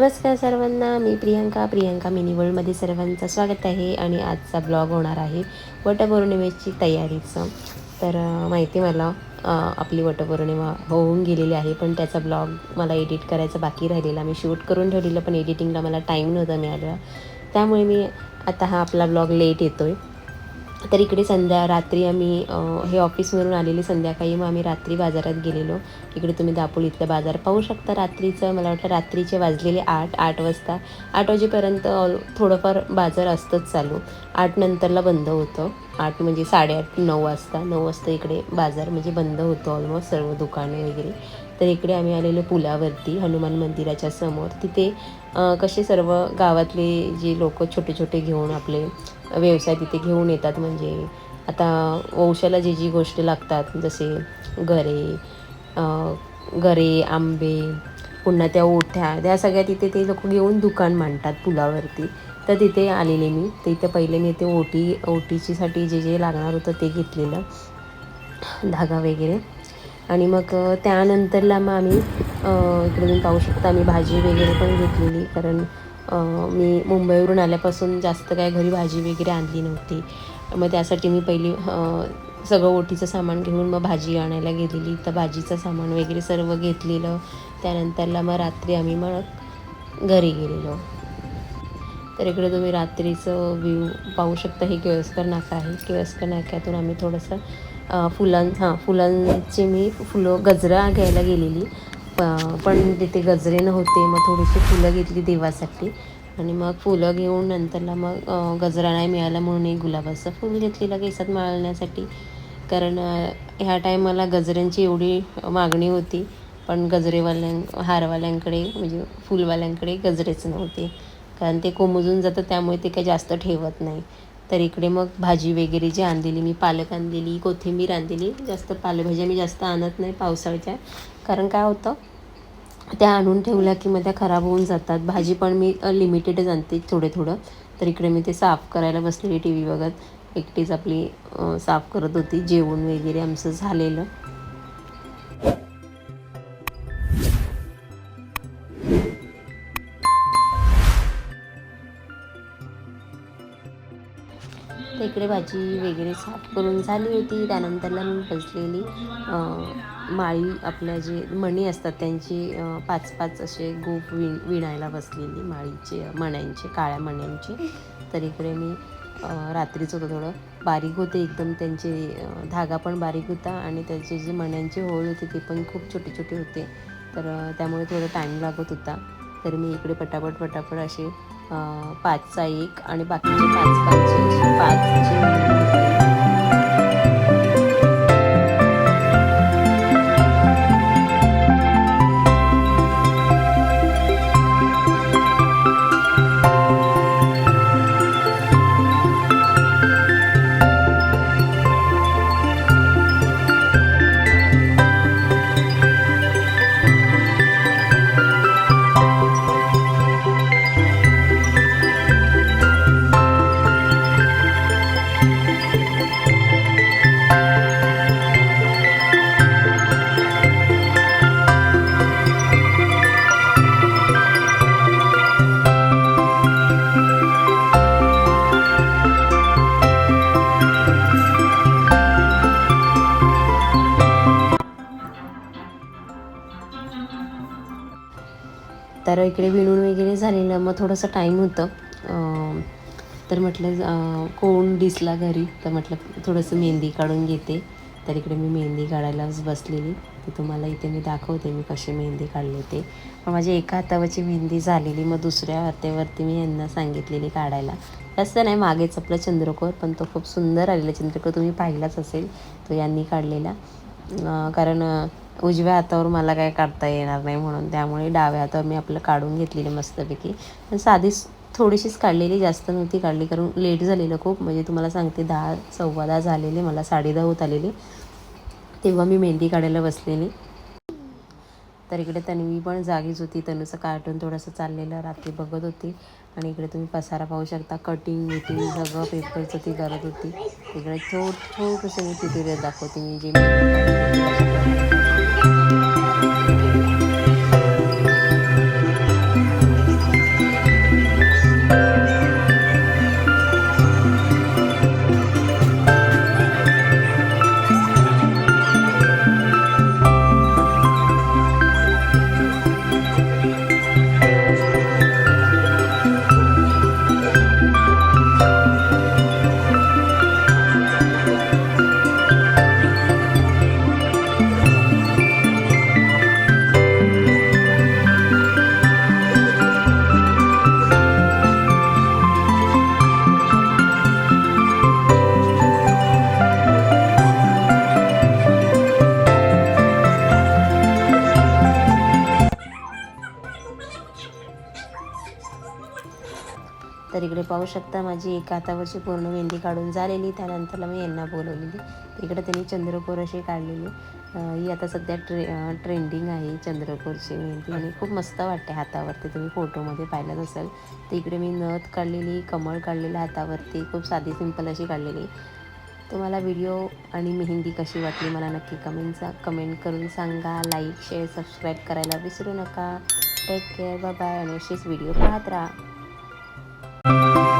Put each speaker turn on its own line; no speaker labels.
नमस्कार सर्वांना मी प्रियांका. प्रियांका मिनी वर्ल्डमध्ये सर्वांचं स्वागत आहे आणि आजचा ब्लॉग होणार आहे वटपौर्णिमेची तयारीचं. तर माहिती मला आपली वटपौर्णिमा होऊन गेलेली आहे पण त्याचा ब्लॉग मला एडिट करायचा बाकी राहिलेला. मी शूट करून ठेवलेलं पण एडिटिंगला मला टाईम नव्हता मिळाला. त्यामुळे मी आता हा आपला ब्लॉग लेट येतो आहे तर इकडे संध्या रात्री आम्ही हे ऑफिसवरून आलेली संध्याकाळी मग आम्ही रात्री बाजारात गेलेलो. इकडे तुम्ही दापोलीतलं बाजार पाहू शकता. रात्रीचं मला वाटतं रात्रीचे वाजलेले आठ आठ वाजता. आठ वाजेपर्यंत ऑल थोडंफार बाजार असतंच चालू. आठ नंतरला बंद होतं. आठ म्हणजे साडेआठ नऊ वाजता. नऊ वाजता इकडे बाजार म्हणजे बंद होतं ऑलमोस्ट सर्व दुकाने वगैरे. तर इकडे आम्ही आलेलो पुलावरती हनुमान मंदिराच्या समोर. तिथे कसे सर्व गावातले जे लोक छोटे छोटे घेऊन आपले व्यवसाय तिथे घेऊन येतात. म्हणजे आता वंशाला जी जी गोष्टी लागतात जसे गरे गरे आंबे पुन्हा त्या ओठ्या त्या सगळ्या तिथे ते लोक घेऊन दुकान मांडतात पुलावरती. तर तिथे आलेले मी. तर इथे पहिले मी ते ओटी ओटीचीसाठी जे जे लागणार होतं ते घेतलेलं. धागा वगैरे. आणि मग त्यानंतरला मग आम्ही इकडे तुम्ही पाहू शकता. आम्ही भाजी वगैरे पण घेतलेली. कारण मी मुंबईवरून आल्यापासून जास्त काय घरी भाजी वगैरे आणली नव्हती. मग त्यासाठी मी पहिली सगळं ओटीचं सामान घेऊन मग भाजी आणायला गेलेली. तर भाजीचं सामान वगैरे सर्व घेतलेलं. त्यानंतरला मग रात्री आम्ही मग घरी गेलेलो. तर इकडे तुम्ही रात्रीचं व्ह्यू पाहू शकता. हे केळसकर नाका आहे. केळसकर नाक्यातून आम्ही थोडंसं फुलां हां फुलांची मी फुलं गजरा घ्यायला गेलेली. पण तिथे गजरे नव्हते मग थोडीशी फुलं घेतली देवासाठी. आणि मग फुलं घेऊन नंतरला मग गजरा नाही मिळाला म्हणून एक गुलाबाचं फुल घेतलेलं केसात माळण्यासाठी. कारण ह्या टायमाला गजऱ्यांची एवढी मागणी होती. पण गजरेवाल्यां हारवाल्यांकडे म्हणजे फुलवाल्यांकडे गजरेच नव्हते. कारण ते कोमजून जातं त्यामुळे ते काही जास्त ठेवत नाही. तर इकडे मग भाजी वगैरे जी आणलेली मी पालक आणलेली कोथिंबीर आणलेली. जास्त पालेभाज्या मी जास्त आणत नाही पावसाळ्याच्या. कारण काय होतं त्या आणून ठेवल्या की मग त्या खराब होऊन जातात. भाजी पण मी लिमिटेडच आणते थोडे थोडं तर इकडे मी ते साफ करायला बसलेली टी व्ही बघत. एकटीच आपली साफ करत होती. जेवण वगैरे आमचं झालेलं. तर इकडे भाजी वगैरे साफ करून झाली होती. त्यानंतरला मी बसलेली. माळी आपल्या जे मणी असतात त्यांची पाच पाच असे गोप विण विणायला बसलेली माळीचे मण्यांचे काळ्या मण्यांचे. तर इकडे मी रात्रीचं रात्रीच होतं थोडं बारीक होते. एकदम त्यांचे धागा पण बारीक होता आणि त्याचे जे मण्यांचे होळ होते ते पण खूप छोटे छोटे होते. तर त्यामुळे थोडं टाईम लागत होता. तर मी इकडे पटापट पटापट असे पाचचा एक आणि बाकीचे पाच पाचचे पाचचे. पाच तर इकडे विणून वगैरे झालेलं मग थोडंसं टाईम होतं. तर म्हटलं कोण दिसला घरी? तर म्हटलं थोडंसं मेहंदी काढून घेते. तर इकडे मी मेहंदी काढायलाच बसलेली. तर तुम्हाला इथे मी दाखवते मी कशी मेहंदी काढले ते. पण माझ्या एका हातावरची मेहंदी झालेली मग दुसऱ्या हातावरती मी यांना सांगितलेली काढायला. जास्त नाही मागेच आपलं चंद्रकोर पण तो खूप सुंदर आलेला. चंद्रकोर तुम्ही पाहिलाच असेल तो यांनी काढलेला. कारण उजव्या हातावर मला काय काढता येणार नाही म्हणून. त्यामुळे डाव्या हातावर मी आपलं काढून घेतलेली मस्तपैकी. पण साधीच थोडीशीच काढलेली जास्त नव्हती काढली कारण लेट झालेलं खूप. म्हणजे तुम्हाला सांगते दहा सव्वा दहा झालेले मला साडे दहा होत आलेले. तेव्हा मी मेहंदी काढायला बसलेली. तर इकडे तन्वी पण जागीच होती. तनूचं कार्टून थोडंसं चाललेलं रात्री बघत होती. आणि इकडे तुम्ही पसारा पाहू शकता कटिंग मिटिंग सगळं पेपरचं ती करत होती. इकडे छोट छोटंसं मी ट्युटोरियल दाखवते. मी जे तर इकडे पाहू शकता माझी एका हातावरची पूर्ण मेहंदी काढून झालेली. त्यानंतरला मी यांना बोलवलेली. इकडे त्यांनी चंद्रकोर अशी काढलेली. ही आता सध्या ट्रे ट्रेंडिंग आहे चंद्रकोरची मेहंदी आणि खूप मस्त वाटते हातावरती. तुम्ही फोटोमध्ये पाहिलं असेल तर इकडे मी नथ काढलेली कमळ काढलेलं हातावरती खूप साधी सिंपल अशी काढलेली. तुम्हाला व्हिडिओ आणि मेहंदी कशी वाटली मला नक्की कमेंटचा कमेंट करून सांगा. लाईक शेअर सबस्क्राईब करायला विसरू नका. टेक केअर बाय आणि अशीच व्हिडिओ पाहत राहा. Música